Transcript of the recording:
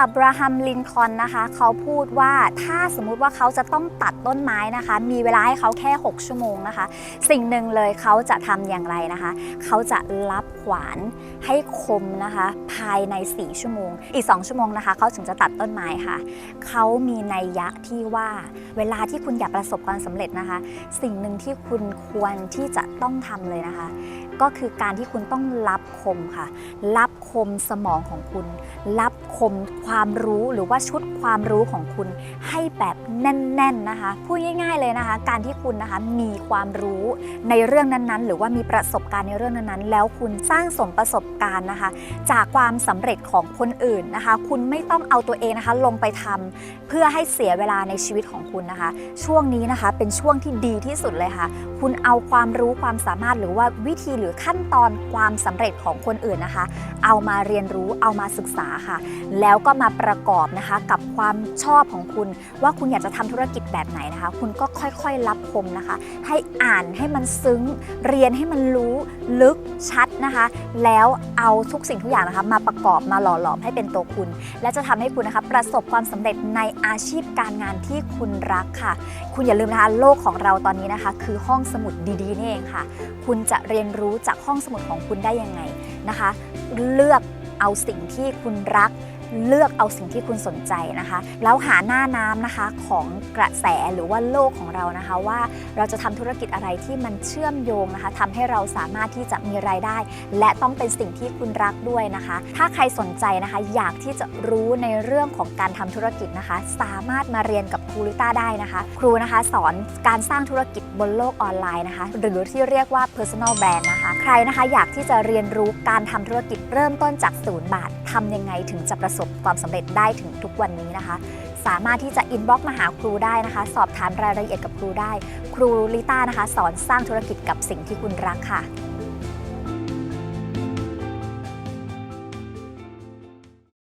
อับราฮัม ลินคอนนะคะ เขาพูดว่าถ้าสมมุติว่าเขาจะต้องตัดต้นไม้นะคะ มีเวลาให้เขาแค่ 6 ชั่วโมงนะคะ สิ่งหนึ่งเลยเขาจะทำอย่างไรนะคะ เขาจะรับขวานให้คมนะคะ ภายใน 4 ชั่วโมง อีก 2 ชั่วโมงนะคะ เขาถึงจะตัดต้นไม้ค่ะ เขามีนัยยะที่ว่าเวลาที่คุณอยากประสบความสำเร็จนะคะ สิ่งหนึ่งที่คุณควรที่จะต้องทำเลยนะคะ ก็คือการที่คุณต้องรับคมค่ะ รับคมสมองของคุณ รับคมความรู้หรือว่าชุดความรู้ของคุณให้แบบแน่น ๆนะคะ พูดง่าย ๆเลยนะคะ การที่คุณนะคะมีความรู้ในเรื่องนั้นๆ หรือว่ามีประสบการณ์ในเรื่องนั้นๆ แล้วคุณสร้างสมประสบการณ์นะคะ จากความสำเร็จของคนอื่นนะคะ คุณไม่ต้องเอาตัวเองนะคะลงไปทำเพื่อให้เสียเวลาในชีวิตของคุณนะคะ ช่วงนี้นะคะเป็นช่วงที่ดีที่สุดเลยค่ะ คุณเอาความรู้ความสามารถหรือว่าวิธีหรือขั้นตอนความสำเร็จของคนอื่นนะคะ เอามาเรียนรู้เอามาศึกษาค่ะ แล้วก็มาประกอบนะคะ กับความชอบของคุณ ว่าคุณอยากจะทำธุรกิจแบบไหนนะคะ คุณก็ค่อยๆรับคมนะคะ ให้อ่านให้มันซึ้ง เรียนให้มันรู้ลึกชัดนะคะ แล้วเอาทุกสิ่งทุกอย่างนะคะ มาประกอบมาหล่อหลอมให้เป็นตัวคุณ และจะทำให้คุณนะคะ ประสบความสำเร็จในอาชีพการงานที่คุณรักค่ะ คุณอย่าลืมนะคะโลกของเราตอนนี้นะคะ คือห้องสมุดดีๆนี่เองค่ะ คุณจะเรียนรู้จากห้องสมุดของคุณได้ยังไงนะคะ เลือกเอาสิ่งที่คุณรัก เลือกเอาสิ่งที่คุณสนใจนะคะ แล้วหาหน้าน้ำนะคะของกระแสหรือว่าโลกของเรานะคะ ว่าเราจะทำธุรกิจอะไรที่มันเชื่อมโยงนะคะทำให้เราสามารถที่จะมีรายได้ และต้องเป็นสิ่งที่คุณรักด้วยนะคะ ถ้าใครสนใจนะคะอยากที่จะรู้ในเรื่องของการทำธุรกิจนะคะ สามารถมาเรียนกับครูลิต้าได้นะคะ ครูนะคะสอนการสร้างธุรกิจบนโลกออนไลน์นะคะ หรือที่เรียกว่า personal brand นะคะ ใครนะคะอยากที่จะเรียนรู้การทำธุรกิจเริ่มต้นจากศูนย์บาททำยังไงถึงจะประสสบความสำเร็จได้ถึงทุกวันนี้นะคะ สามารถที่จะอินบ็อกมาหาครูได้นะคะ สอบถามรายละเอียดกับครูได้ ครูลิต้านะคะ สอนสร้างธุรกิจกับสิ่งที่คุณรักค่ะ